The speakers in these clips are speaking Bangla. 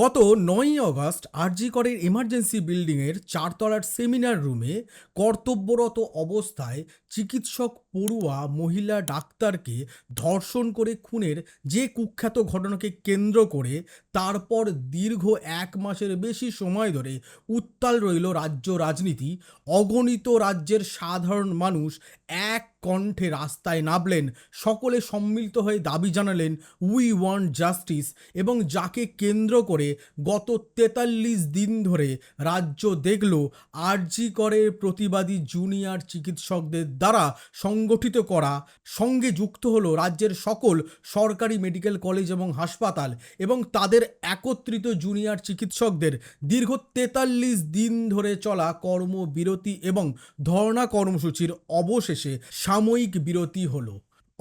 গত নয়ই অগস্ট আরজি করের এমার্জেন্সি বিল্ডিংয়ের চারতলার সেমিনার রুমে কর্তব্যরত অবস্থায় চিকিৎসক পড়ুয়া মহিলা ডাক্তারকে ধর্ষণ করে খুনের যে কুখ্যাত ঘটনাকে কেন্দ্র করে তারপর দীর্ঘ এক মাসের বেশি সময় ধরে উত্তাল রইল রাজ্য রাজনীতি, অগণিত রাজ্যের সাধারণ মানুষ এক কণ্ঠে রাস্তায় নামলেন, সকলে সম্মিলিত হয়ে দাবি জানালেন উই ওয়ান্ট জাস্টিস এবং যাকে কেন্দ্র করে গত তেতাল্লিশ দিন ধরে রাজ্য দেখল, আরজি করের প্রতিবাদী জুনিয়র চিকিৎসকদের দ্বারা সংগঠিত করা। সঙ্গে যুক্ত হলো রাজ্যের সকল সরকারি মেডিকেল কলেজ এবং হাসপাতাল এবং তাদের একত্রিত জুনিয়র চিকিৎসকদের। দীর্ঘ তেতাল্লিশ দিন ধরে চলা কর্মবিরতি এবং ধর্ণা কর্মসূচির অবশেষে সাময়িক বিরতি হলো।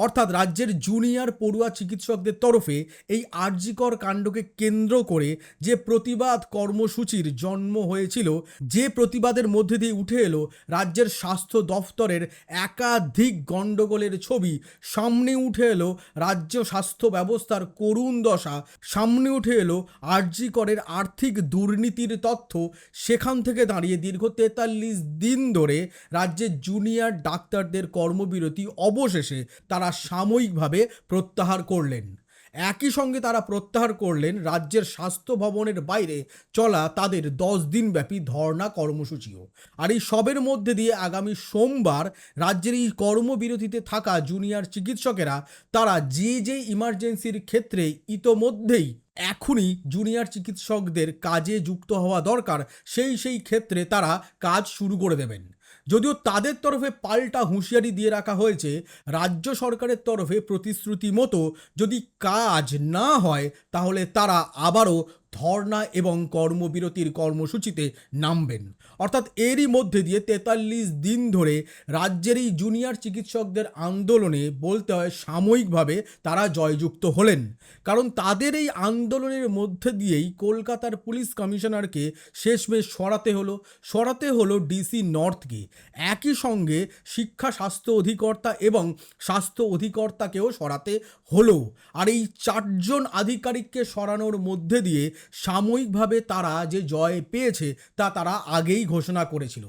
অর্থাৎ রাজ্যের জুনিয়র পড়ুয়া চিকিৎসকদের তরফে এই আর্জিকর কাণ্ডকে কেন্দ্র করে যে প্রতিবাদ কর্মসূচির জন্ম হয়েছিল, যে প্রতিবাদের মধ্যে দিয়ে উঠে এলো রাজ্যের স্বাস্থ্য দফতরের একাধিক গণ্ডগোলের ছবি, সামনে উঠে এলো রাজ্য স্বাস্থ্য ব্যবস্থার করুণ দশা, সামনে উঠে এলো আর্জিকরের আর্থিক দুর্নীতির তথ্য, সেখান থেকে দাঁড়িয়ে দীর্ঘ তেতাল্লিশ দিন ধরে রাজ্যের জুনিয়র ডাক্তারদের কর্মবিরতি অবশেষে তারা সাময়িকভাবে প্রত্যাহার করলেন। একই সঙ্গে তারা প্রত্যাহার করলেন রাজ্যের স্বাস্থ্য ভবনের বাইরে চলা তাদের দশ দিনব্যাপী ধর্ণা কর্মসূচিও। আর এই সবের মধ্যে দিয়ে আগামী সোমবার রাজ্যের এই কর্মবিরতিতে থাকা জুনিয়র চিকিৎসকেরা তারা যে যে ইমার্জেন্সির ক্ষেত্রে ইতোমধ্যেই এখনই জুনিয়র চিকিৎসকদের কাজে যুক্ত হওয়া দরকার, সেই সেই ক্ষেত্রে তারা কাজ শুরু করে দেবেন। যদিও তাদের তরফে পাল্টা হুঁশিয়ারি দিয়ে রাখা হয়েছে, রাজ্য সরকারের তরফে প্রতিশ্রুতি মতো যদি কাজ না হয়, তাহলে তারা আবারও ধর্ণা এবং কর্মবিরতির কর্মসূচিতে নামবেন। অর্থাৎ এরই মধ্যে দিয়ে তেতাল্লিশ দিন ধরে রাজ্যের এই জুনিয়র চিকিৎসকদের আন্দোলনে বলতে হয় সাময়িকভাবে তারা জয়যুক্ত হলেন। কারণ তাদের এই আন্দোলনের মধ্যে দিয়েই কলকাতার পুলিশ কমিশনারকে শেষমেশ সরাতে হলো। সরাতে হলো ডিসি নর্থকে। একই সঙ্গে শিক্ষা স্বাস্থ্য অধিকর্তা এবং স্বাস্থ্য অধিকর্তাকেও সরাতে হলো। আর এই চারজন আধিকারিককে সরানোর মধ্যে দিয়ে সাময়িকভাবে তারা যে জয় পেয়েছে, তা তারা আগেই ঘোষণা করেছিল।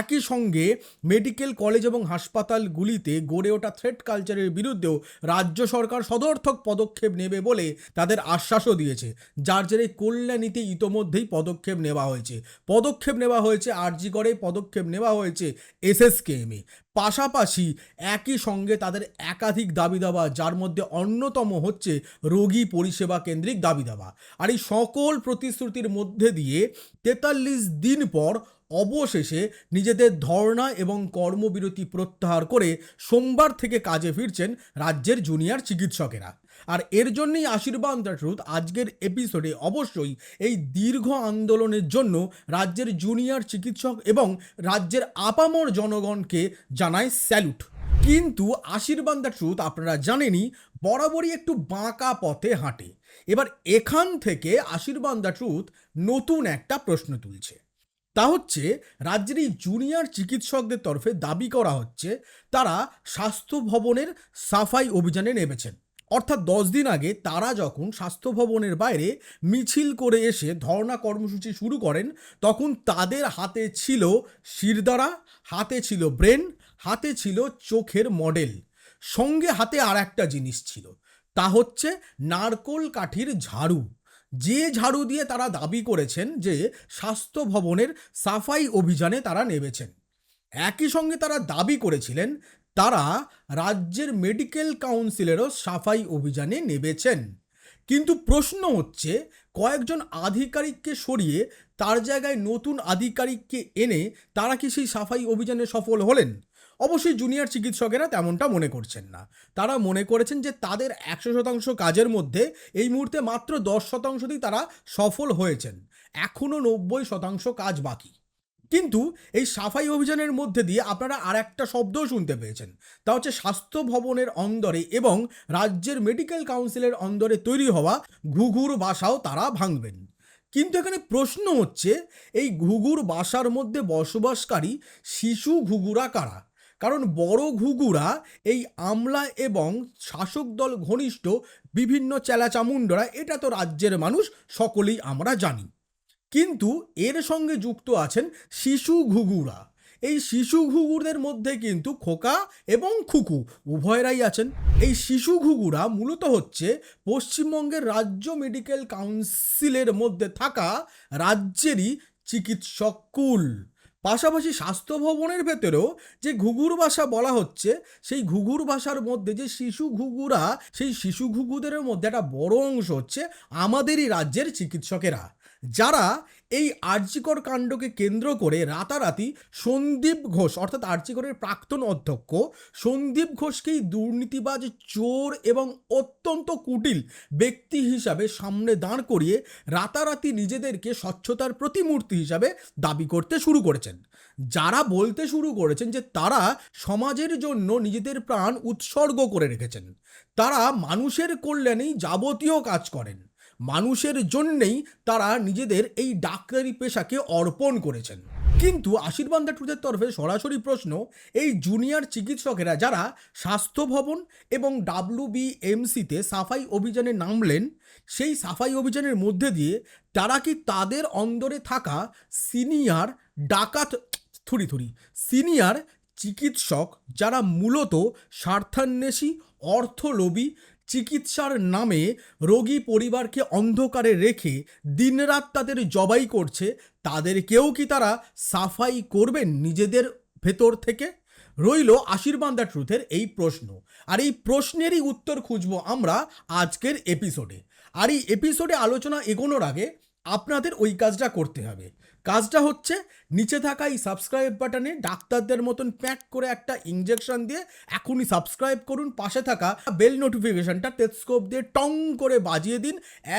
একই সঙ্গে মেডিকেল কলেজ এবং হাসপাতালগুলিতে গড়ে ওঠা থ্রেড কালচারের বিরুদ্ধেও রাজ্য সরকার সদর্থক পদক্ষেপ নেবে বলে তাদের আশ্বাসও দিয়েছে। যার জেরে কল্যাণীতে ইতোমধ্যেই পদক্ষেপ নেওয়া হয়েছে। পদক্ষেপ নেওয়া হয়েছে আরজি করে পদক্ষেপ নেওয়া হয়েছে এস এস এসএসকেএমে। পাশাপাশি একই সঙ্গে তাদের একাধিক দাবি দাবা, যার মধ্যে অন্যতম হচ্ছে রোগী পরিষেবা কেন্দ্রিক দাবি দাবা। আর এই সকল প্রতিশ্রুতির মধ্যে দিয়ে তেতাল্লিশ দিন পর অবশেষে নিজেদের ধর্ণা এবং কর্মবিরতি প্রত্যাহার করে সোমবার থেকে কাজে ফিরছেন রাজ্যের জুনিয়র চিকিৎসকেরা। আর এর জন্যই আশীর্বাদ ট্রুথ আজকের এপিসোডে অবশ্যই এই দীর্ঘ আন্দোলনের জন্য রাজ্যের জুনিয়র চিকিৎসক এবং রাজ্যের আপামর জনগণকে জানায় স্যালুট কিন্তু আশীর্বাদ ট্রুথ আপনারা জানেনই, বরাবরই একটু বাঁকা পথে হাঁটে। এবার এখান থেকে আশীর্বাদ ট্রুথ নতুন একটা প্রশ্ন তুলছে। তা হচ্ছে, রাজ্যের এই জুনিয়র চিকিৎসকদের তরফে দাবি করা হচ্ছে, তারা স্বাস্থ্য ভবনের সাফাই অভিযানে নেমেছেন। অর্থাৎ দশ দিন আগে তারা যখন স্বাস্থ্য ভবনের বাইরে মিছিল করে এসে ধর্ণা কর্মসূচি শুরু করেন, তখন তাদের হাতে ছিল শিরদাঁড়া, হাতে ছিল ব্রেন, হাতে ছিল চোখের মডেল। সঙ্গে হাতে আর একটা জিনিস ছিল, তা হচ্ছে নারকোল কাঠির ঝাড়ু। যে ঝাড়ু দিয়ে তারা দাবি করেছেন যে স্বাস্থ্য ভবনের সাফাই অভিযানে তারা নেমেছেন, একই সঙ্গে তারা দাবি করেছিলেন তারা রাজ্যের মেডিকেল কাউন্সিলেরও সাফাই অভিযানে নেমেছেন। কিন্তু প্রশ্ন হচ্ছে, কয়েকজন আধিকারিককে সরিয়ে তার জায়গায় নতুন আধিকারিককে এনে তারা কি সেই সাফাই অভিযানে সফল হলেন? অবশ্যই জুনিয়র চিকিৎসকেরা তেমনটা মনে করছেন না। তারা মনে করেছেন যে তাদের একশো শতাংশ কাজের মধ্যে এই মুহূর্তে মাত্র দশ শতাংশতেই তারা সফল হয়েছেন। এখনও নব্বই শতাংশ কাজ বাকি। কিন্তু এই সাফাই অভিযানের মধ্যে দিয়ে আপনারা আর একটা শব্দও শুনতে পেয়েছেন। তা হচ্ছে স্বাস্থ্য ভবনের অন্দরে এবং রাজ্যের মেডিকেল কাউন্সিলের অন্দরে তৈরি হওয়া ঘুঘুর বাসাও তারা ভাঙবেন। কিন্তু এখানে প্রশ্ন হচ্ছে, এই ঘুঘুর বাসার মধ্যে বসবাসকারী শিশু ঘুঘুরা কারা? কারণ বড় ঘুঘুরা এই আমলা এবং শাসক দল ঘনিষ্ঠ বিভিন্ন চেলাচামুন্ডরা এটা তো রাজ্যের মানুষ, সকলেই আমরা জানি। কিন্তু এর সঙ্গে যুক্ত আছেন শিশু ঘুঘুরা। এই শিশু ঘুঘুরদের মধ্যে কিন্তু খোকা এবং খুকু উভয়েরাই আছেন। এই শিশু ঘুঘুরা মূলত হচ্ছে পশ্চিমবঙ্গের রাজ্য মেডিকেল কাউন্সিলের মধ্যে থাকা রাজ্যেরই চিকিৎসক কুল। পাশাপাশি স্বাস্থ্য ভবনের ভেতরেও যে ঘুঘুর ভাষা বলা হচ্ছে, সেই ঘুঘুর ভাষার মধ্যে যে শিশু ঘুঘুরা, সেই শিশু ঘুঘুদের মধ্যে একটা বড় অংশ হচ্ছে আমাদেরই রাজ্যের চিকিৎসকেরা। যারা এই আর্যিকর কাণ্ডকে কেন্দ্র করে রাতারাতি সন্দীপ ঘোষ, অর্থাৎ আর্যিকরের প্রাক্তন অধ্যক্ষ সন্দীপ ঘোষকেই দুর্নীতিবাজ, চোর এবং অত্যন্ত কুটিল ব্যক্তি হিসাবে সামনে দাঁড় করিয়ে রাতারাতি নিজেদেরকে স্বচ্ছতার প্রতিমূর্তি হিসাবে দাবি করতে শুরু করেছেন। যারা বলতে শুরু করেছেন যে তারা সমাজের জন্য নিজেদের প্রাণ উৎসর্গ করে রেখেছেন। তারা মানুষের কল্যাণেই যাবতীয় কাজ করেন। মানুষের জন্যেই তারা নিজেদের এই ডাক্তারি পেশাকে অর্পণ করেছেন। কিন্তু আশীর্বাদ ট্রুথের তরফে সরাসরি প্রশ্ন, এই জুনিয়র চিকিৎসকেরা যারা স্বাস্থ্য ভবন এবং ডাব্লিউবিএমসিতে সাফাই অভিযানে নামলেন, সেই সাফাই অভিযানের মধ্যে দিয়ে তারা কি তাদের অন্দরে থাকা সিনিয়র ডাকাত, থুরি থুরি, সিনিয়র চিকিৎসক যারা মূলত স্বার্থান্বেষী, অর্থলোভী চিকিৎসার নামে রোগী পরিবারকে অন্ধকারে রেখে দিনরাত তাদের জবাই করছে তাদেরকেও কি তারা সাফাই করবেন নিজেদের ভেতর থেকে? রইল আশীর্বাদ দ্য ট্রুথের এই প্রশ্ন। আর এই প্রশ্নেরই উত্তর খুঁজবো আমরা আজকের এপিসোডে। আর এই এপিসোডে আলোচনা এগোনোর আগে আপনাদের ওই কাজটা করতে হবে। কাজটা হচ্ছে নিচে থাকা এই সাবস্ক্রাইব বাটনে ডাক্তারদের মতন প্যাক করে একটা ইঞ্জেকশন দিয়ে এখনই সাবস্ক্রাইব করুন। পাশে থাকা বেল নোটিফিকেশনটা টেলিস্কোপ দিয়ে টং করে বাজিয়ে দিন।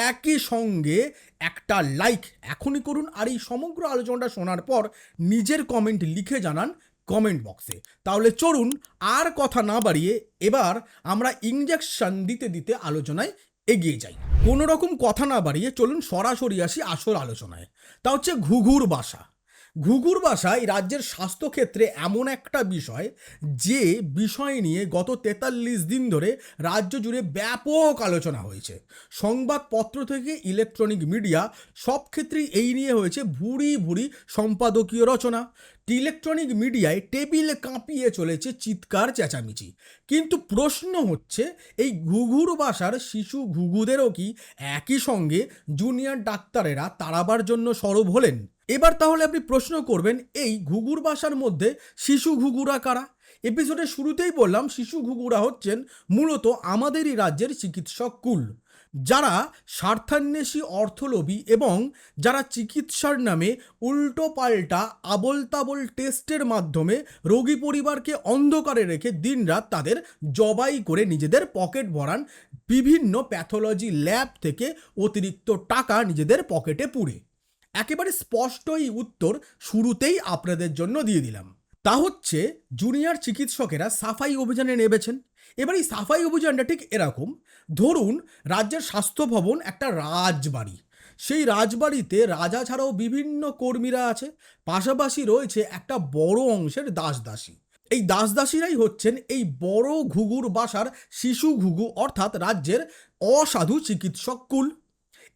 একই সঙ্গে একটা লাইক এখনই করুন। আর এই সমগ্র আলোচনাটা শোনার পর নিজের কমেন্ট লিখে জানান কমেন্ট বক্সে তাহলে চলুন আর কথা না বাড়িয়ে এবার আমরা ইঞ্জেকশন দিতে দিতে আলোচনায় এগিয়ে যাই। কোনো রকম কথা না বাড়িয়ে চলুন সরাসরি আসি আসল আলোচনায়। তা হচ্ছে ঘুঘুর বাসা। ঘুঘুর বাসা এই রাজ্যের স্বাস্থ্যক্ষেত্রে এমন একটা বিষয় যে বিষয় নিয়ে গত তেতাল্লিশ দিন ধরে রাজ্য জুড়ে ব্যাপক আলোচনা হয়েছে। সংবাদপত্র থেকে ইলেকট্রনিক মিডিয়া সব ক্ষেত্রেই এই নিয়ে হয়েছে ভুরি ভুরি সম্পাদকীয় রচনা। ইলেকট্রনিক মিডিয়ায় টেবিল কাঁপিয়ে চলেছে চিৎকার চেঁচামেচি। কিন্তু প্রশ্ন হচ্ছে, এই ঘুঘুর বাসার শিশু ঘুঘুদেরও কি একই সঙ্গে জুনিয়র ডাক্তারেরা তাড়াবার জন্য সরব হলেন? এবার তাহলে আপনি প্রশ্ন করবেন, এই ঘুঘুর বাসার মধ্যে শিশু ঘুঘুরা কারা? এপিসোডের শুরুতেই বললাম, শিশু ঘুঘুরা হচ্ছেন মূলত আমাদেরই রাজ্যের চিকিৎসক কুল। যারা স্বার্থান্বেষী অর্থলোভী এবং যারা চিকিৎসার নামে উল্টো পাল্টা আবল তাবল টেস্টের মাধ্যমে রোগী পরিবারকে অন্ধকারে রেখে দিনরাত তাদের জবাই করে নিজেদের পকেট ভরান, বিভিন্ন প্যাথোলজি ল্যাব থেকে অতিরিক্ত টাকা নিজেদের পকেটে পুড়ে। একেবারে স্পষ্ট এই উত্তর শুরুতেই আপনাদের জন্য দিয়ে দিলাম। তা হচ্ছে জুনিয়র চিকিৎসকেরা সাফাই অভিযানে নেমেছেন। এবার এই সাফাই অভিযানটা ঠিক এরকম। ধরুন, রাজ্যের স্বাস্থ্য ভবন একটা রাজবাড়ি। সেই রাজবাড়িতে রাজা ছাড়াও বিভিন্ন কর্মীরা আছে। পাশাপাশি রয়েছে একটা বড় অংশের দাসদাসী। এই দাসদাসীরাই হচ্ছেন এই বড় ঘুঘুর বাসার শিশু ঘুঘু, অর্থাৎ রাজ্যের অসাধু চিকিৎসক কুল।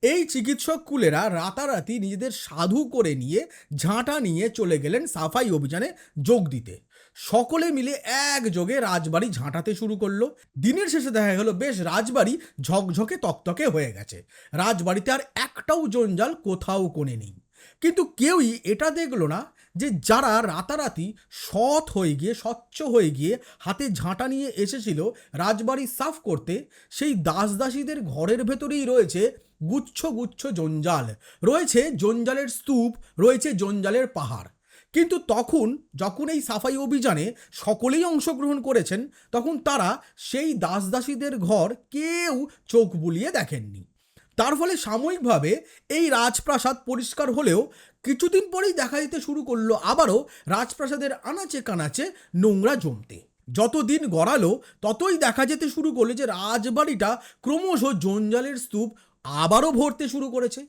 এই চিকিৎসক কুলেরা রাতারাতি নিজেদের সাধু করে নিয়ে, ঝাঁটা নিয়ে চলে গেলেন সাফাই অভিযানে যোগ দিতে। সকলে মিলে একযোগে রাজবাড়ি ঝাঁটাতে শুরু করল। দিনের শেষে দেখা গেল, বেশ রাজবাড়ি ঝকঝকে তকতকে হয়ে গেছে। রাজবাড়িতে আর একটাও জঞ্জাল কোথাও কোণে নেই। কিন্তু কেউই এটা দেখল না যে যারা রাতারাতি সৎ হয়ে গিয়ে, স্বচ্ছ হয়ে গিয়ে হাতে ঝাঁটা নিয়ে এসেছিল রাজবাড়ি সাফ করতে, সেই দাসদাসীদের ঘরের ভেতরেই রয়েছে গুচ্ছ গুচ্ছ জঞ্জাল। রয়েছে জঞ্জালের স্তূপ, রয়েছে জঞ্জালের পাহাড়। কিন্তু তখন যখন এই সাফাই অভিযানে সকলেই অংশগ্রহণ করেছেন, তখন তারা সেই দাসদাসীদের ঘর কেউ চোখ বুলিয়ে দেখেননি। তার ফলে সাময়িকভাবে এই রাজপ্রাসাদ পরিষ্কার হলেও কিছুদিন পরেই দেখা দিতে শুরু করল আবারও রাজপ্রাসাদের আনাচে কানাচে নোংরা জমতে। যত দিন গড়ালো, ততই দেখা যেতে শুরু করল যে রাজবাড়িটা ক্রমশ জঞ্জালের স্তূপ আবারও ভরতে শুরু করেছে।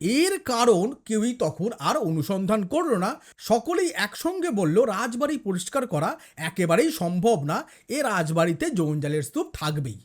এর কারণ কেউই তখন আর অনুসন্ধান করল না। সকলেই একসঙ্গে বলল, রাজবাড়ি পরিষ্কার করা একেবারেই সম্ভব না। এ রাজবাড়িতে জঞ্জালের স্তূপ থাকবেই।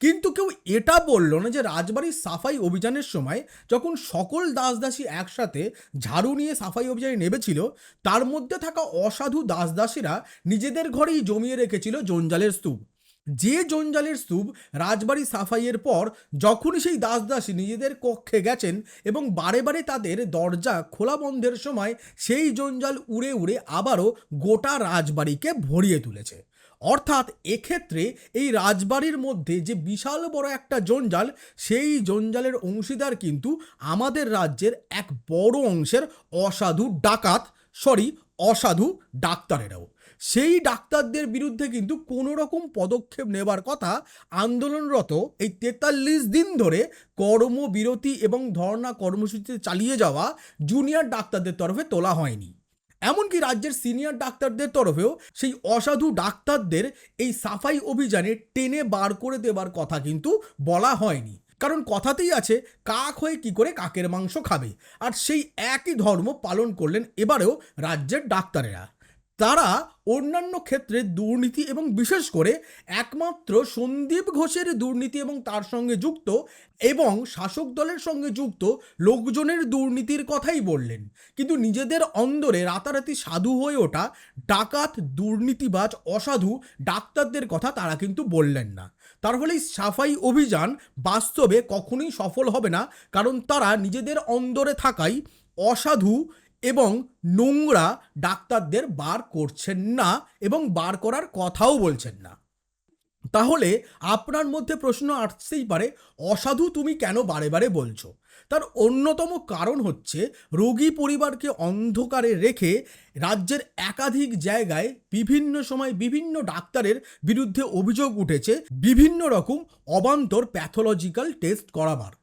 কিন্তু কেউ এটা বলল না যে রাজবাড়ির সাফাই অভিযানের সময় যখন সকল দাসদাসী একসাথে ঝাড়ু নিয়ে সাফাই অভিযানে নেমেছিল, তার মধ্যে থাকা অসাধু দাসদাসীরা নিজেদের ঘরেই জমিয়ে রেখেছিল জঞ্জালের স্তূপ। যে জঞ্জালের স্তূপ রাজবাড়ি সাফাইয়ের পর যখনই সেই দাসদাসী নিজেদের কক্ষে গেছেন এবং বারে বারে তাদের দরজা খোলা বন্ধের সময় সেই জঞ্জাল উড়ে উড়ে আবারও গোটা রাজবাড়িকে ভরিয়ে তুলেছে। অর্থাৎ এক্ষেত্রে এই রাজবাড়ির মধ্যে যে বিশাল বড় একটা জঞ্জাল, সেই জঞ্জালের অংশীদার কিন্তু আমাদের রাজ্যের এক বড় অংশের অসাধু ডাকাত সরি অসাধু ডাক্তারেরাও। সেই ডাক্তারদের বিরুদ্ধে কিন্তু কোনো রকম পদক্ষেপ নেবার কথা আন্দোলনরত এই তেতাল্লিশ দিন ধরে কর্মবিরতি এবং ধর্ণা কর্মসূচিতে চালিয়ে যাওয়া জুনিয়র ডাক্তারদের তরফে তোলা হয়নি। এমনকি রাজ্যের সিনিয়র ডাক্তারদের তরফেও সেই অসাধু ডাক্তারদের এই সাফাই অভিযানে টেনে বার করে দেবার কথা কিন্তু বলা হয়নি। কারণ কথাতেই আছে, কাক হয়ে কি করে কাকের মাংস খাবে? আর সেই একই ধর্ম পালন করলেন এবারেও রাজ্যের ডাক্তারেরা। তারা অন্যান্য ক্ষেত্রে দুর্নীতি এবং বিশেষ করে একমাত্র সন্দীপ ঘোষের দুর্নীতি এবং তার সঙ্গে যুক্ত এবং শাসক দলের সঙ্গে যুক্ত লোকজনের দুর্নীতির কথাই বললেন। কিন্তু নিজেদের অন্দরে রাতারাতি সাধু হয়ে ওঠা ডাকাত, দুর্নীতিবাজ, অসাধু ডাক্তারদের কথা তারা কিন্তু বললেন না। তার ফলে সাফাই অভিযান বাস্তবে কখনোই সফল হবে না, কারণ তারা নিজেদের অন্দরে থাকাই অসাধু এবং নোংরা ডাক্তারদের বার করছেন না এবং বার করার কথাও বলছেন না। তাহলে আপনার মধ্যে প্রশ্ন আসতেই পারে, অসাধু তুমি কেন বারে বারে বলছো? তার অন্যতম কারণ হচ্ছে রোগী পরিবারকে অন্ধকারে রেখে রাজ্যের একাধিক জায়গায় বিভিন্ন সময় বিভিন্ন ডাক্তারের বিরুদ্ধে অভিযোগ উঠেছে, বিভিন্ন রকম অবান্তর প্যাথোলজিক্যাল টেস্ট করাবার।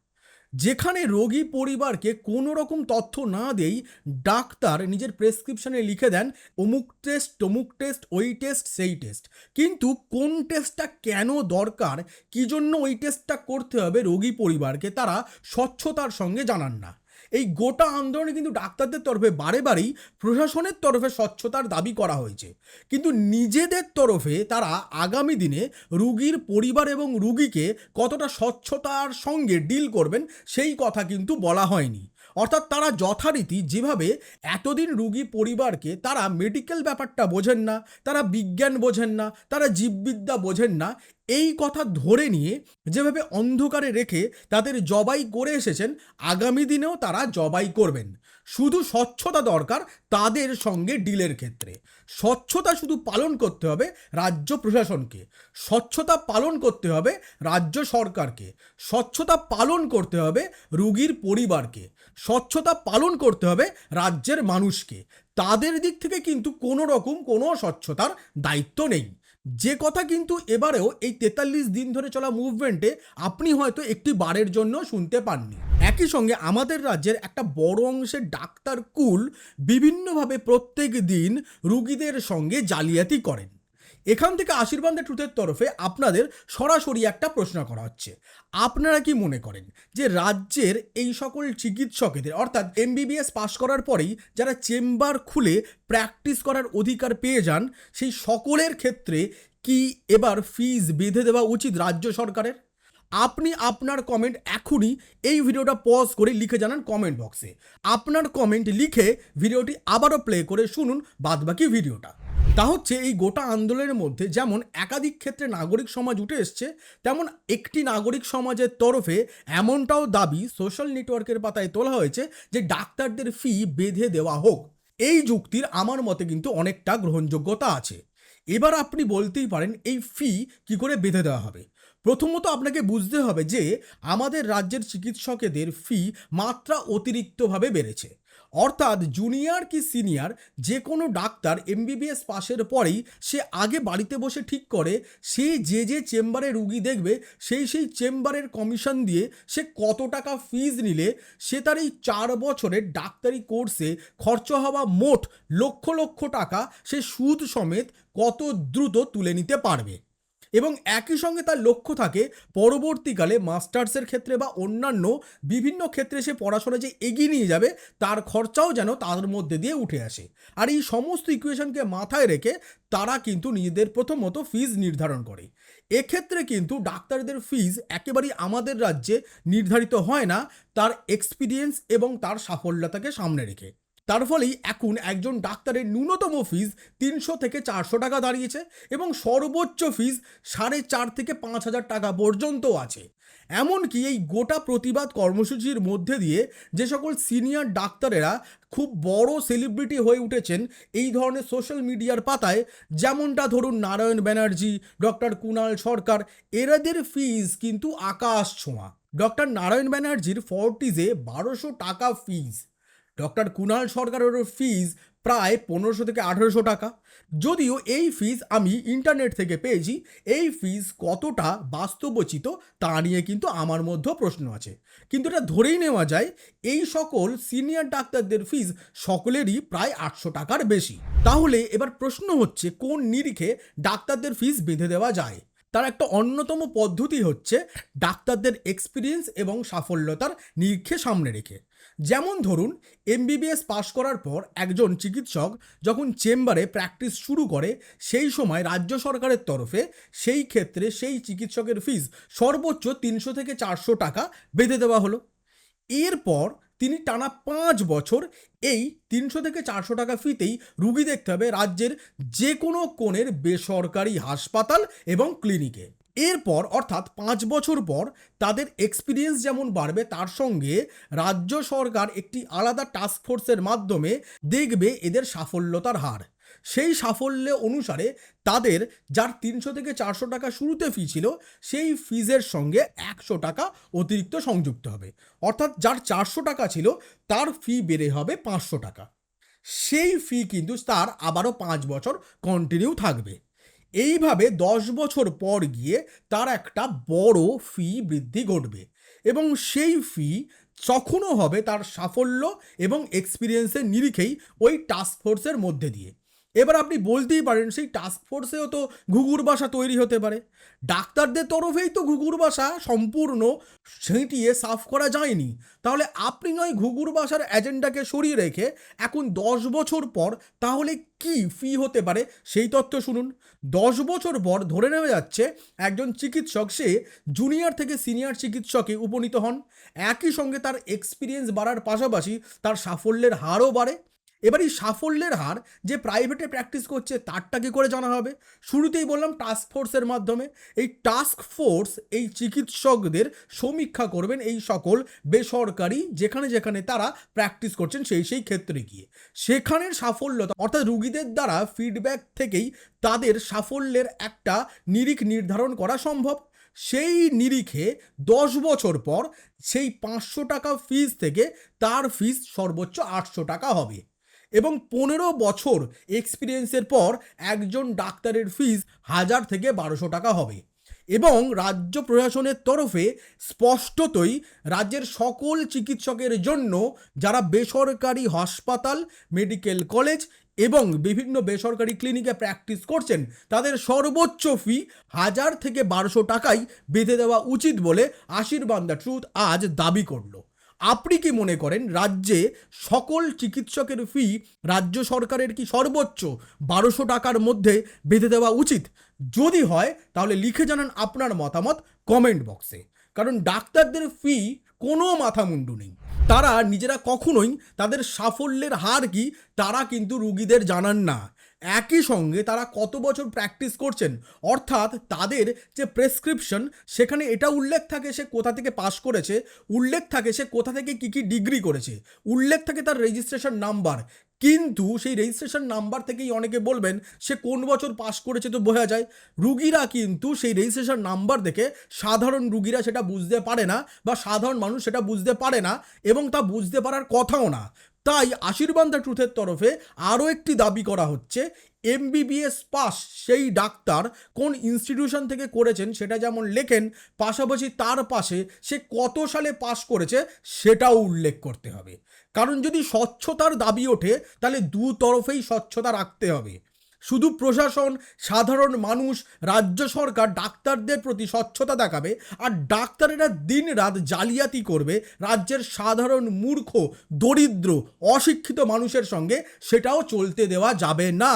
যেখানে রোগী পরিবারকে কোনো রকম তথ্য না দেই, ডাক্তার নিজের প্রেসক্রিপশনে লিখে দেন, অমুক টেস্ট, তমুক টেস্ট, ওই টেস্ট, সেই টেস্ট। কিন্তু কোন টেস্টটা কেন দরকার, কী জন্য ওই টেস্টটা করতে হবে রোগী পরিবারকে, তারা স্বচ্ছতার সঙ্গে জানান না। এই গোটা আন্দোলনে কিন্তু ডাক্তারদের তরফে বারে বারেই প্রশাসনের তরফে স্বচ্ছতার দাবি করা হয়েছে। কিন্তু নিজেদের তরফে তারা আগামী দিনে রুগীর পরিবার এবং রুগীকে কতটা স্বচ্ছতার সঙ্গে ডিল করবেন সেই কথা কিন্তু বলা হয়নি। অর্থাৎ তারা যথারীতি যেভাবে এতদিন রুগী পরিবারকে তারা মেডিকেল ব্যাপারটা বোঝেন না, তারা বিজ্ঞান বোঝেন না, তারা জীববিদ্যা বোঝেন না, এই কথা ধরে নিয়ে যেভাবে অন্ধকারে রেখে তাদের জবাই করে এসেছেন, আগামী দিনেও তারা জবাই করবেন। শুধু স্বচ্ছতা দরকার তাদের সঙ্গে ডিলের ক্ষেত্রে। স্বচ্ছতা শুধু পালন করতে হবে রাজ্য প্রশাসনকে। স্বচ্ছতা পালন করতে হবে রাজ্য সরকারকে। স্বচ্ছতা পালন করতে হবে রুগীর পরিবারকে। স্বচ্ছতা পালন করতে হবে রাজ্যের মানুষকে। তাদের দিক থেকে কিন্তু কোনো রকম কোনো স্বচ্ছতার দায়িত্ব নেই। যে কথা কিন্তু এবারেও এই তেতাল্লিশ দিন ধরে চলা মুভমেন্টে আপনি হয়তো একটি বারের জন্য শুনতে পাননি। একই সঙ্গে আমাদের রাজ্যের একটা বড় অংশের ডাক্তার কুল বিভিন্নভাবে প্রত্যেক দিন রুগীদের সঙ্গে জালিয়াতি করেন। এখান থেকে আশীর্বাদ ট্রুথের তরফে আপনাদের সরাসরি একটা প্রশ্ন করা হচ্ছে। আপনারা কি মনে করেন যে রাজ্যের এই সকল চিকিৎসকেদের, অর্থাৎ এমবিবিএস পাশ করার পরেই যারা চেম্বার খুলে প্র্যাকটিস করার অধিকার পেয়ে যান, সেই সকলের ক্ষেত্রে কি এবার ফিজ বেঁধে দেওয়া উচিত রাজ্য সরকারের? আপনি আপনার কমেন্ট এখনই এই ভিডিওটা পজ করে লিখে জানান কমেন্ট বক্সে আপনার কমেন্ট লিখে ভিডিওটি আবারও প্লে করে শুনুন বাদবাকি ভিডিওটা। তা হচ্ছে এই গোটা আন্দোলনের মধ্যে যেমন একাধিক ক্ষেত্রে নাগরিক সমাজ উঠে এসছে, তেমন একটি নাগরিক সমাজের তরফে এমনটাও দাবি সোশ্যাল নেটওয়ার্কের পাতায় তোলা হয়েছে যে ডাক্তারদের ফি বেঁধে দেওয়া হোক। এই যুক্তির আমার মতে কিন্তু অনেকটা গ্রহণযোগ্যতা আছে। এবার আপনি বলতেই পারেন এই ফি কি করে বেঁধে দেওয়া হবে? প্রথমত আপনাকে বুঝতে হবে যে আমাদের রাজ্যের চিকিৎসকেদের ফি মাত্রা অতিরিক্তভাবে বেড়েছে। অর্থাৎ জুনিয়র কি সিনিয়র যে কোনো ডাক্তার এমবিবিএস পাশের পরেই সে আগে বাড়িতে বসে ঠিক করে, সে যে যে চেম্বারে রুগী দেখবে, সেই সেই চেম্বারের কমিশন দিয়ে সে কত টাকা ফিজ নিলে, সে তার এই চার বছরের ডাক্তারি কোর্সে খরচ হওয়া মোট লক্ষ লক্ষ টাকা সে সুদ সমেত কত দ্রুত তুলে নিতে পারবে। এবং একই সঙ্গে তার লক্ষ্য থাকে পরবর্তীকালে মাস্টার্সের ক্ষেত্রে বা অন্যান্য বিভিন্ন ক্ষেত্রে সে পড়াশোনা যে এগিয়ে নিয়ে যাবে, তার খরচাও যেন তার মধ্যে দিয়ে উঠে আসে। আর এই সমস্ত ইকুয়েশনকে মাথায় রেখে তারা কিন্তু নিজেদের প্রথমত ফিজ নির্ধারণ করে। এক্ষেত্রে কিন্তু ডাক্তারদের ফিজ একেবারেই আমাদের রাজ্যে নির্ধারিত হয় না, তার এক্সপিরিয়েন্স এবং তার সাফল্যতাকে সামনে রেখে। তার ফলেই এখন একজন ডাক্তারের ন্যূনতম ফিজ তিনশো থেকে চারশো টাকা দাঁড়িয়েছে এবং সর্বোচ্চ ফিজ সাড়ে চার থেকে পাঁচ হাজার টাকা পর্যন্ত আছে। এমনকি এই গোটা প্রতিবাদ কর্মসূচির মধ্যে দিয়ে যে সকল সিনিয়র ডাক্তারেরা খুব বড় সেলিব্রিটি হয়ে উঠেছেন এই ধরনের সোশ্যাল মিডিয়ার পাতায়, যেমনটা ধরুন নারায়ণ ব্যানার্জি ডক্টর কুণাল সরকার, এরাদের ফিজ কিন্তু আকাশ ছোঁয়া। ডক্টর নারায়ণ ব্যানার্জির ফর্টিজে বারোশো টাকা ফিজ ডক্টর কুণাল সরকারেরও ফিজ প্রায় পনেরোশো থেকে আঠেরোশো টাকা। যদিও এই ফিজ আমি ইন্টারনেট থেকে পেয়েছি, এই ফিজ কতটা বাস্তবচিত তা নিয়ে কিন্তু আমার মধ্যেও প্রশ্ন আছে। কিন্তু এটা ধরেই নেওয়া যায়, এই সকল সিনিয়র ডাক্তারদের ফিজ সকলেরই প্রায় আটশো টাকার বেশি। তাহলে এবার প্রশ্ন হচ্ছে, কোন নিরিখে ডাক্তারদের ফিজ বেঁধে দেওয়া যায়? তার একটা অন্যতম পদ্ধতি হচ্ছে, ডাক্তারদের এক্সপিরিয়েন্স এবং সাফল্যতার নিরীক্ষে সামনে রেখে। যেমন ধরুন এমবিবিএস পাশ করার পর একজন চিকিৎসক যখন চেম্বারে প্র্যাকটিস শুরু করে, সেই সময় রাজ্য সরকারের তরফে সেই ক্ষেত্রে সেই চিকিৎসকের ফিজ সর্বোচ্চ তিনশো থেকে চারশো টাকা বেঁধে দেওয়া হলো। এরপর তিনি টানা পাঁচ বছর এই তিনশো থেকে চারশো টাকা ফিতেই রুগী দেখতে হবে রাজ্যের যে কোনো কোণের বেসরকারি হাসপাতাল এবং ক্লিনিকে। এরপর, অর্থাৎ পাঁচ বছর পর, তাদের এক্সপিরিয়েন্স যেমন বাড়বে, তার সঙ্গে রাজ্য সরকার একটি আলাদা টাস্ক ফোর্সের মাধ্যমে দেখবে এদের সাফল্যতার হার। সেই সাফল্য অনুসারে তাদের যার তিনশো থেকে চারশো টাকা শুরুতে ফি ছিল, সেই ফিজের সঙ্গে একশো টাকা অতিরিক্ত সংযুক্ত হবে। অর্থাৎ যার চারশো টাকা ছিল, তার ফি বেড়ে হবে পাঁচশো টাকা। সেই ফি কিন্তু তার আবারও পাঁচ বছর কন্টিনিউ থাকবে। এইভাবে দশ বছর পর গিয়ে তার একটা বড় ফি বৃদ্ধি ঘটবে এবং সেই ফি তখনও হবে তার সাফল্য এবং এক্সপিরিয়েন্সের নিরিখেই ওই টাস্ক ফোর্সের মধ্যে দিয়ে। এবার আপনি বলতেই পারেন, সেই টাস্ক ফোর্সেও তো ঘুঘুর বাসা তৈরি হতে পারে। ডাক্তারদের তরফেই তো ঘুঘুর বাসা সম্পূর্ণ ছেঁটিয়ে সাফ করা যায়নি। তাহলে আপনি নয় ঘুঘুর বাসার এজেন্ডাকে সরিয়ে রেখে এখন দশ বছর পর তাহলে কি ফি হতে পারে সেই তথ্য শুনুন। দশ বছর পর ধরে নেওয়া যাচ্ছে, একজন চিকিৎসক, সে জুনিয়র থেকে সিনিয়র চিকিৎসকে উপনীত হন। একই সঙ্গে তার এক্সপিরিয়েন্স বাড়ার পাশাপাশি তার সাফল্যের হারও বাড়ে। এবার এই সাফল্যের হার যে প্রাইভেটে প্র্যাকটিস করছে, তারটা কী করে জানা হবে? শুরুতেই বললাম টাস্ক ফোর্সের মাধ্যমে। এই টাস্ক ফোর্স এই চিকিৎসকদের সমীক্ষা করবেন এই সকল বেসরকারি যেখানে যেখানে তারা প্র্যাকটিস করছেন সেই সেই ক্ষেত্রে গিয়ে। সেখানের সাফল্যতা অর্থাৎ রুগীদের দ্বারা ফিডব্যাক থেকেই তাদের সাফল্যের একটা নিরিখ নির্ধারণ করা সম্ভব। সেই নিরিখে দশ বছর পর সেই পাঁচশো টাকা ফিজ থেকে তার ফিজ সর্বোচ্চ আটশো টাকা হবে। এবং পনেরো বছর এক্সপিরিয়েন্সের পর একজন ডাক্তারের ফিজ হাজার থেকে বারোশো টাকা হবে। এবং রাজ্য প্রশাসনের তরফে স্পষ্টতই রাজ্যের সকল চিকিৎসকের জন্য যারা বেসরকারি হাসপাতাল মেডিকেল কলেজ এবং বিভিন্ন বেসরকারি ক্লিনিকে প্র্যাকটিস করছেন, তাদের সর্বোচ্চ ফি হাজার থেকে বারোশো টাকাই বেঁধে দেওয়া উচিত বলে আশীর্বাদ দ্য ট্রুথ আজ দাবি করল। আপনি কি মনে করেন রাজ্যে সকল চিকিৎসকের ফি রাজ্য সরকারের কি সর্বোচ্চ বারোশো টাকার মধ্যে বেঁধে দেওয়া উচিত? যদি হয়, তাহলে লিখে জানান আপনার মতামত কমেন্ট বক্সে কারণ ডাক্তারদের ফি কোনো মাথামুন্ডু নেই। তারা নিজেরা কখনোই তাদের সাফল্যের হার কি, তারা কিন্তু রুগীদের জানান না। একই সঙ্গে তারা কত বছর প্র্যাকটিস করছেন? অর্থাৎ তাদের যে প্রেসক্রিপশন সেখানে এটা উল্লেখ থাকে সে কোথা থেকে পাস করেছে, উল্লেখ থাকে সে কোথা থেকে কী কী ডিগ্রি করেছে, উল্লেখ থাকে তার রেজিস্ট্রেশন নাম্বার কিন্তু সেই রেজিস্ট্রেশন নাম্বার থেকেই অনেকে বলবেন, সে কোন বছর পাস করেছে তো বোঝা যায়। রুগীরা কিন্তু সেই রেজিস্ট্রেশন নাম্বার দেখে সাধারণ রুগীরা সেটা বুঝতে পারে না বা সাধারণ মানুষ সেটা বুঝতে পারে না এবং তা বুঝতে পারার কথাও না। তাই আশীর্বাদ ট্রুথের তরফে আরও একটি দাবি করা হচ্ছে এমবিবিএস পাস সেই ডাক্তার কোন ইনস্টিটিউশন থেকে করেছেন সেটা যেমন লেখেন, পাশাপাশি তার পাশে সে কত সালে পাশ করেছে সেটাও উল্লেখ করতে হবে। কারণ যদি স্বচ্ছতার দাবি ওঠে, তাহলে দু তরফেই স্বচ্ছতা রাখতে হবে। শুধু প্রশাসন, সাধারণ মানুষ, রাজ্য সরকার, ডাক্তারদের প্রতি স্বচ্ছতা দেখাবে আর ডাক্তারেরা দিন রাত জালিয়াতি করবে রাজ্যের সাধারণ মূর্খ, দরিদ্র, অশিক্ষিত মানুষের সঙ্গে, সেটাও চলতে দেওয়া যাবে না।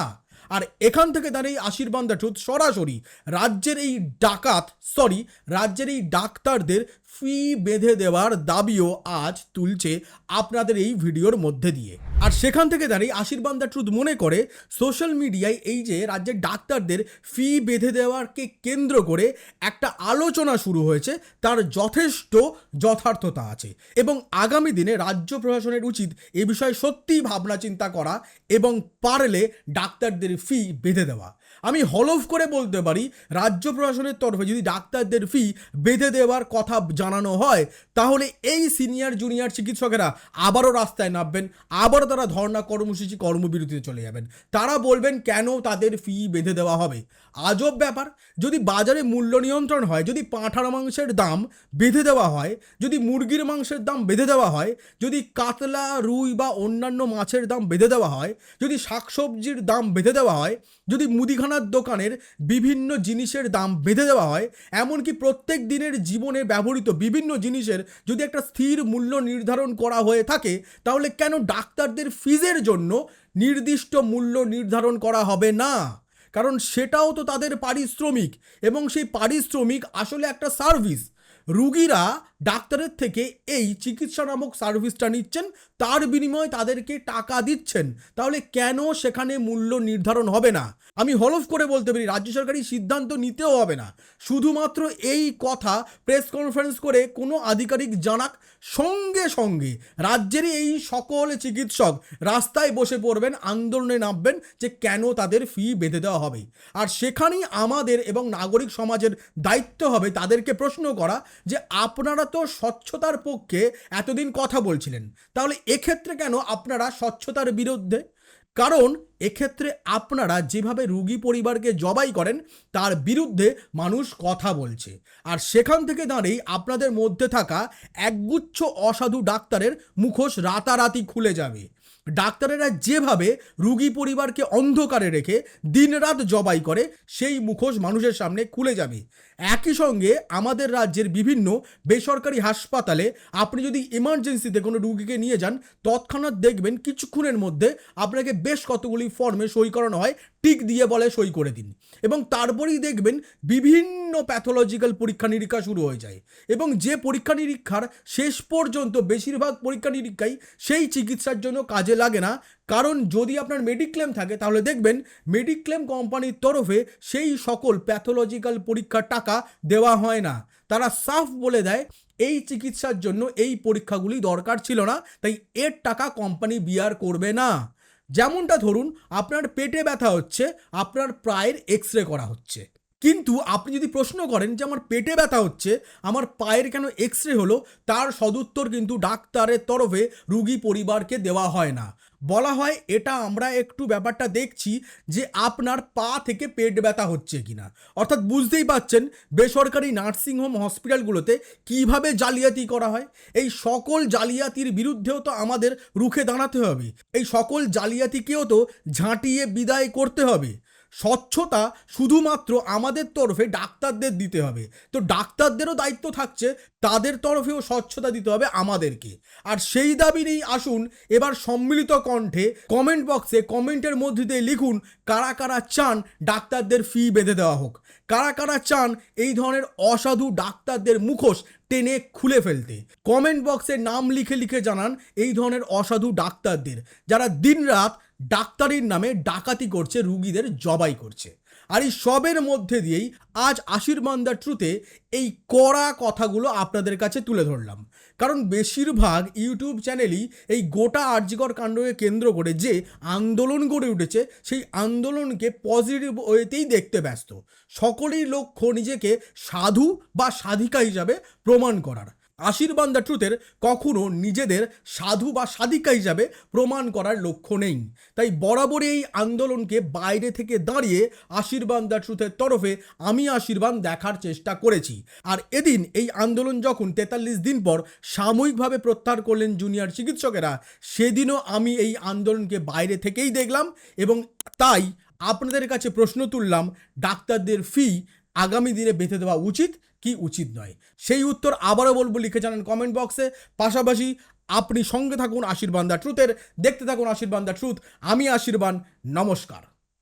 আর এখান থেকে দাঁড়িয়ে আশীর্বাদ দ্য ট্রুথ সরাসরি রাজ্যের এই ডাকাত সরি রাজ্যের এই ডাক্তারদের ফি বেঁধে দেওয়ার দাবিও আজ তুলছে আপনাদের এই ভিডিওর মধ্যে দিয়ে। আর সেখান থেকে দাঁড়িয়ে আশীর্বাদ দ্য ট্রুথ মনে করে, সোশ্যাল মিডিয়ায় এই যে রাজ্যের ডাক্তারদের ফি বেঁধে দেওয়ারকে কেন্দ্র করে একটা আলোচনা শুরু হয়েছে, তার যথেষ্ট যথার্থতা আছে। এবং আগামী দিনে রাজ্য প্রশাসনের উচিত এ বিষয়ে সত্যিই ভাবনা চিন্তা করা এবং পারলে ডাক্তারদের ফি বেঁধে দেওয়া। আমি হলফ করে বলতে পারি, রাজ্য প্রশাসনের তরফে যদি ডাক্তারদের ফি বেঁধে দেওয়ার কথা জানানো হয়, তাহলে এই সিনিয়র জুনিয়র চিকিৎসকেরা আবারও রাস্তায় নামবেন, আবারও তারা ধর্ণা কর্মসূচি কর্মবিরতিতে চলে যাবেন। তারা বলবেন, কেন তাদের ফি বেঁধে দেওয়া হবে? আজব ব্যাপার, যদি বাজারে মূল্য নিয়ন্ত্রণ হয়, যদি পাঁঠার মাংসের দাম বেঁধে দেওয়া হয়, যদি মুরগির মাংসের দাম বেঁধে দেওয়া হয়, যদি কাতলা, রুই বা অন্যান্য মাছের দাম বেঁধে দেওয়া হয়, যদি শাকসবজির দাম বেঁধে দেওয়া হয়, যদি মুদিখানার দোকানের বিভিন্ন জিনিসের দাম বেঁধে দেওয়া হয়, এমনকি প্রত্যেক দিনের জীবনে ব্যবহৃত বিভিন্ন জিনিসের যদি একটা স্থির মূল্য নির্ধারণ করা হয়ে থাকে, তাহলে কেন ডাক্তারদের ফিজের জন্য নির্দিষ্ট মূল্য নির্ধারণ করা হবে না? কারণ সেটাও তো তাদের পারিশ্রমিক এবং সেই পারিশ্রমিক আসলে একটা সার্ভিস রুগীরা ডাক্তারের থেকে এই চিকিৎসা নামক সার্ভিসটা নিচ্ছেন, তার বিনিময়ে তাদেরকে টাকা দিচ্ছেন। তাহলে কেন সেখানে মূল্য নির্ধারণ হবে না? আমি হলফ করে বলতে পারি, রাজ্য সরকারি সিদ্ধান্ত নিতেও হবে না। শুধুমাত্র এই কথা প্রেস কনফারেন্স করে কোনো আধিকারিক জানাক, সঙ্গে সঙ্গে রাজ্যের এই সকল চিকিৎসক রাস্তায় বসে পড়বেন, আন্দোলনে নামবেন যে কেন তাদের ফি বেঁধে দেওয়া হবে। আর সেখানেই আমাদের এবং নাগরিক সমাজের দায়িত্ব হবে তাদেরকে প্রশ্ন করা যে আপনারা তো স্বচ্ছতার পক্ষে এতদিন কথা বলছিলেন। তাহলে এক্ষেত্রে কেন আপনারা স্বচ্ছতার বিরুদ্ধে? কারণ এক্ষেত্রে আপনারা যেভাবে রুগী পরিবারকে জবাই করেন, তার বিরুদ্ধে মানুষ কথা বলছে। আর সেখান থেকে দাঁড়িয়ে আপনাদের মধ্যে থাকা একগুচ্ছ অসাধু ডাক্তারের মুখোশ রাতারাতি খুলে যাবে। ডাক্তারেরা যেভাবে রুগী পরিবারকে অন্ধকারে রেখে দিনরাত জবাই করে, সেই মুখোশ মানুষের সামনে খুলে যাবে। একই সঙ্গে আমাদের রাজ্যের বিভিন্ন বেসরকারি হাসপাতালে আপনি যদি ইমার্জেন্সিতে কোনো রুগীকে নিয়ে যান, তৎক্ষণাৎ দেখবেন কিছুক্ষণের মধ্যে আপনাকে বেশ কতগুলি ফর্মে সই করানো হয়, টিক দিয়ে বলে সই করে দিন। এবং তারপরেই দেখবেন বিভিন্ন প্যাথোলজিক্যাল পরীক্ষা নিরীক্ষা শুরু হয়ে যায়। এবং যে পরীক্ষা নিরীক্ষার শেষ পর্যন্ত বেশিরভাগ পরীক্ষা নিরীক্ষাই সেই চিকিৎসার জন্য কাজে লাগে না কারণ যদি আপনার মেডিক্লেম থাকে, তাহলে দেখবেন মেডিক্লেম কোম্পানির তরফে সেই সকল প্যাথোলজিক্যাল পরীক্ষার টাকা দেওয়া হয় না। তারা সাফ বলে দেয়, এই চিকিৎসার জন্য এই পরীক্ষাগুলি দরকার ছিল না, তাই এর টাকা কোম্পানি বিয়ার করবে না। যেমনটা ধরুন, আপনার পেটে ব্যথা হচ্ছে, আপনার প্রায়ের এক্স রে করা হচ্ছে। কিন্তু আপনি যদি প্রশ্ন করেন যে আমার পেটে ব্যথা হচ্ছে, আমার পায়ের কেন এক্স রে হলো, তার সদুত্তর কিন্তু ডাক্তারের তরফে রুগী পরিবারকে দেওয়া হয় না। বলা হয় এটা আমরা একটু ব্যাপারটা দেখছি যে আপনার পা থেকে পেট ব্যথা হচ্ছে কিনা। অর্থাৎ বুঝতেই পাচ্ছেন বেসরকারি নার্সিংহোম হসপিটালগুলোতে কীভাবে জালিয়াতি করা হয়। এই সকল জালিয়াতির বিরুদ্ধেও তো আমাদের রুখে দাঁড়াতে হবে। এই সকল জালিয়াতিকেও তো ঝাঁটিয়ে বিদায় করতে হবে। স্বচ্ছতা শুধুমাত্র আমাদের তরফে ডাক্তারদের দিতে হবে। তো ডাক্তারদেরও দায়িত্ব থাকছে, তাদের তরফেও স্বচ্ছতা দিতে হবে আমাদেরকে। আর সেই দাবি নিয়েই আসুন, এবার সম্মিলিত কণ্ঠে কমেন্ট বক্সে কমেন্টের মধ্যে দিয়ে লিখুন কারা কারা চান ডাক্তারদের ফি বেঁধে দেওয়া হোক। কারা কারা চান এই ধরনের অসাধু ডাক্তারদের মুখোশ টেনে খুলে ফেলতে। কমেন্ট বক্সে নাম লিখে লিখে জানান এই ধরনের অসাধু ডাক্তারদের। যারা দিনরাত ডাক্তারির নামে ডাকাতি করছে, রুগীদের জবাই করছে। আর এই সবের মধ্যে দিয়েই আজ আশীর্বান্দার ট্রুতে এই কড়া কথাগুলো আপনাদের কাছে তুলে ধরলাম। কারণ বেশিরভাগ ইউটিউব চ্যানেলই এই গোটা আর্যিকর কাণ্ডকে কেন্দ্র করে যে আন্দোলন গড়ে উঠেছে, সেই আন্দোলনকে পজিটিভ ওয়েতেই দেখতে ব্যস্ত। সকলেই লক্ষ্য নিজেকে সাধু বা সাধিকা হিসাবে প্রমাণ করার। আশীর্বাদ দ্য ট্রুথের কখনো নিজেদের সাধু বা সাধিকা হিসাবে প্রমাণ করার লক্ষ্য নেই। তাই বরাবরই এই আন্দোলনকে বাইরে থেকে দাঁড়িয়ে আশীর্বাদ দ্য ট্রুথের তরফে আমি আশীর্বাদ দেখার চেষ্টা করেছি। আর এদিন এই আন্দোলন যখন তেতাল্লিশ দিন পর সাময়িকভাবে প্রত্যাহার করলেন জুনিয়র চিকিৎসকেরা, সেদিনও আমি এই আন্দোলনকে বাইরে থেকেই দেখলাম এবং তাই আপনাদের কাছে প্রশ্ন তুললাম, ডাক্তারদের ফি আগামী দিনে বেঁধে দেওয়া উচিত কি উচিত নয়। সেই উত্তর আবারও বলব লিখে জানান কমেন্ট বক্সে পাশাপাশি আপনি সঙ্গে থাকুন আশীর্বাদ দ্য ট্রুথের দেখতে থাকুন আশীর্বাদ দ্য ট্রুথ আমি আশীর্বাদ নমস্কার।